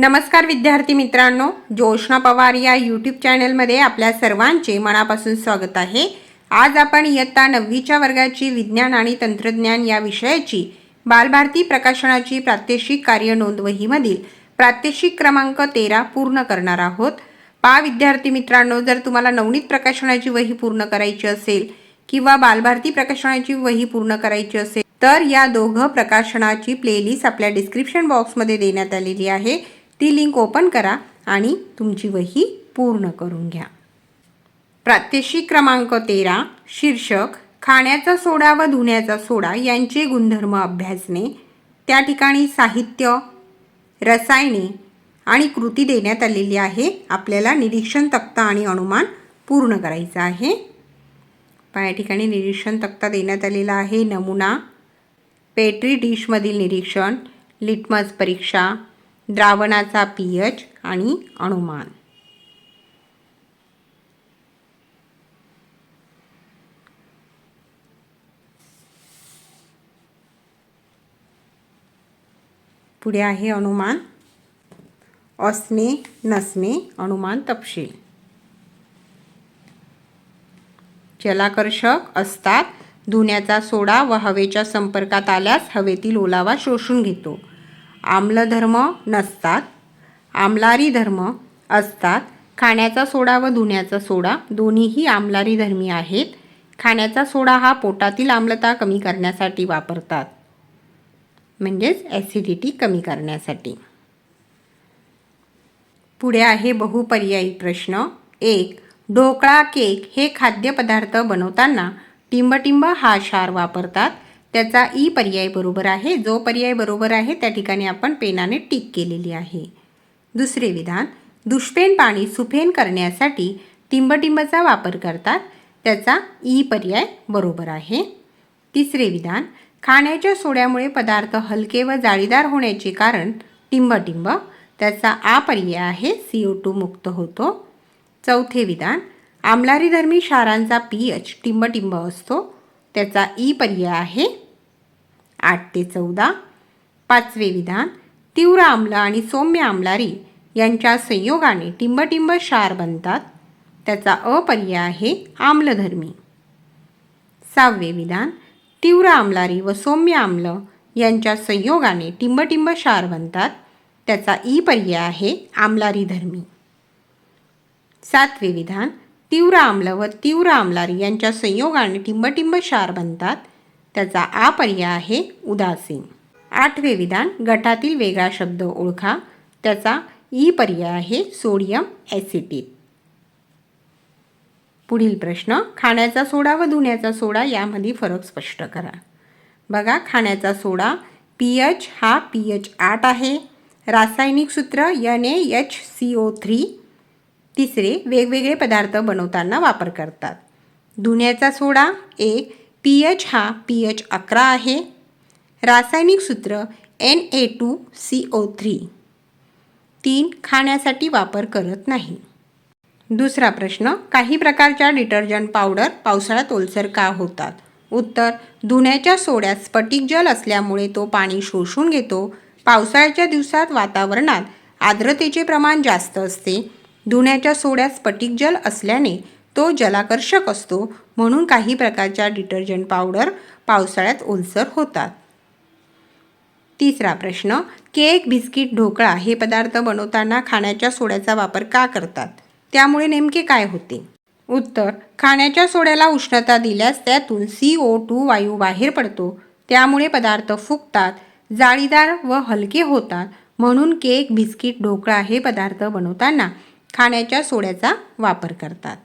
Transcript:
नमस्कार विद्यार्थी मित्रांनो जोशना पवार या यूट्यूब चॅनलमध्ये आपल्या सर्वांचे मनापासून स्वागत आहे. आज आपण इयत्ता नववीच्या वर्गाची विज्ञान आणि तंत्रज्ञान या विषयाची बालभारती प्रकाशनाची प्रात्यक्षिक कार्य नोंदवहीमधील प्रात्यक्षिक क्रमांक तेरा पूर्ण करणार आहोत. पा विद्यार्थी मित्रांनो जर तुम्हाला नवनीत प्रकाशनाची वही पूर्ण करायची असेल किंवा बालभारती प्रकाशनाची वही पूर्ण करायची असेल तर या दोघं प्रकाशनाची प्लेलिस्ट आपल्या डिस्क्रिप्शन बॉक्समध्ये देण्यात आलेली आहे. ती लिंक ओपन करा आणि तुमची वही पूर्ण करून घ्या. प्रात्यक्षिक क्रमांक तेरा शीर्षक खाण्याचा सोडा व धुण्याचा सोडा यांचे गुणधर्म अभ्यासणे त्या ठिकाणी साहित्य रसायने आणि कृती देण्यात आलेली आहे. आपल्याला निरीक्षण तक्ता आणि अनुमान पूर्ण करायचं आहे. या ठिकाणी निरीक्षण तक्ता देण्यात आलेला आहे. नमुना पेट्री डिशमधील निरीक्षण लिटमस परीक्षा द्रावणाचा पीएच आणि अनुमान पुढे आहे अनुमान असणे नसणे अनुमान तपशील. जलाकर्षक असतात. धुण्याचा सोडा व हवेच्या संपर्कात आल्यास हवेतील ओलावा शोषून घेतो. आम्लधर्म नसतात. आम्लारी धर्म असतात. खाण्याचा सोडा व धुण्याचा सोडा दोन्हीही आम्लारी धर्मी आहेत. खाण्याचा सोडा हा पोटातील आम्लता कमी करण्यासाठी वापरतात. म्हणजेच ॲसिडिटी कमी करण्यासाठी. पुढे आहे बहुपर्यायी प्रश्न. एक ढोकळा केक हे खाद्यपदार्थ बनवताना टिंबटिंब हा क्षार वापरतात. त्याचा ई पर्याय बरोबर आहे. जो पर्याय बरोबर आहे त्या ठिकाणी आपण पेनाने टिक केलेली आहे. दुसरे विधान दुष्पेन पाणी सुफेन करण्यासाठी टिंबटिंबचा वापर करतात. त्याचा ई पर्याय बरोबर आहे. तिसरे विधान खाण्याच्या सोड्यामुळे पदार्थ हलके व जाळीदार होण्याचे कारण टिंबटिंब. त्याचा आ पर्याय आहे सी ओ टू मुक्त होतो. चौथे विधान आमलारीधर्मी क्षारांचा पी एच टिंबटिंब असतो. त्याचा ई पर्याय आहे. आठ ते चौदा. पाचवे विधान तीव्र आम्ल आणि सौम्य आम्लारी यांच्या संयोगाने टिंबटिंब क्षार बनतात. त्याचा अपर्याय आहे आम्लधर्मी. सहावे विधान तीव्र आम्लारी व सौम्य आम्ल यांच्या संयोगाने टिंबटिंब क्षार बनतात. त्याचा ई पर्याय आहे आम्लारी धर्मी सातवे विधान तीव्र आम्ल व तीव्र आम्लारी यांच्या संयोगाने टिंबटिंब क्षार बनतात. त्याचा आ पर्याय आहे उदासीन. आठवे विधान गटातील वेगळा शब्द ओळखा. त्याचा ई पर्याय आहे सोडियम ॲसिटेट पुढील प्रश्न खाण्याचा सोडा व धुण्याचा सोडा यामध्ये फरक स्पष्ट करा. बघा खाण्याचा सोडा पी एच हा पी एच आठ आहे. रासायनिक सूत्र N A H C O three तिसरे वेगवेगळे पदार्थ बनवताना वापर करतात. धुण्याचा सोडा एक पी एच हा पी एच अकरा आहे. रासायनिक सूत्र N A two C O three तीन खाण्यासाठी वापर करत नाही. दुसरा प्रश्न काही प्रकारच्या डिटर्जंट पावडर पावसाळ्यात ओलसर का होतात? उत्तर धुण्याच्या सोड्यात स्फटिक जल असल्यामुळे तो पाणी शोषून घेतो. पावसाळ्याच्या दिवसात वातावरणात आर्द्रतेचे प्रमाण जास्त असते. धुण्याच्या सोड्यात स्फटिक जल असल्याने तो जलाकर्षक असतो म्हणून काही प्रकारच्या डिटर्जंट पावडर पावसाळ्यात ओलसर होतात. तिसरा प्रश्न केक बिस्किट ढोकळा हे पदार्थ बनवताना खाण्याच्या सोड्याचा वापर का करतात? त्यामुळे नेमके काय होते? उत्तर खाण्याच्या सोड्याला उष्णता दिल्यास त्यातून सी ओ टू वायू बाहेर पडतो. त्यामुळे पदार्थ फुगतात जाळीदार व हलके होतात. म्हणून केक बिस्किट ढोकळा हे पदार्थ बनवताना खाण्याच्या सोड्याचा वापर करतात.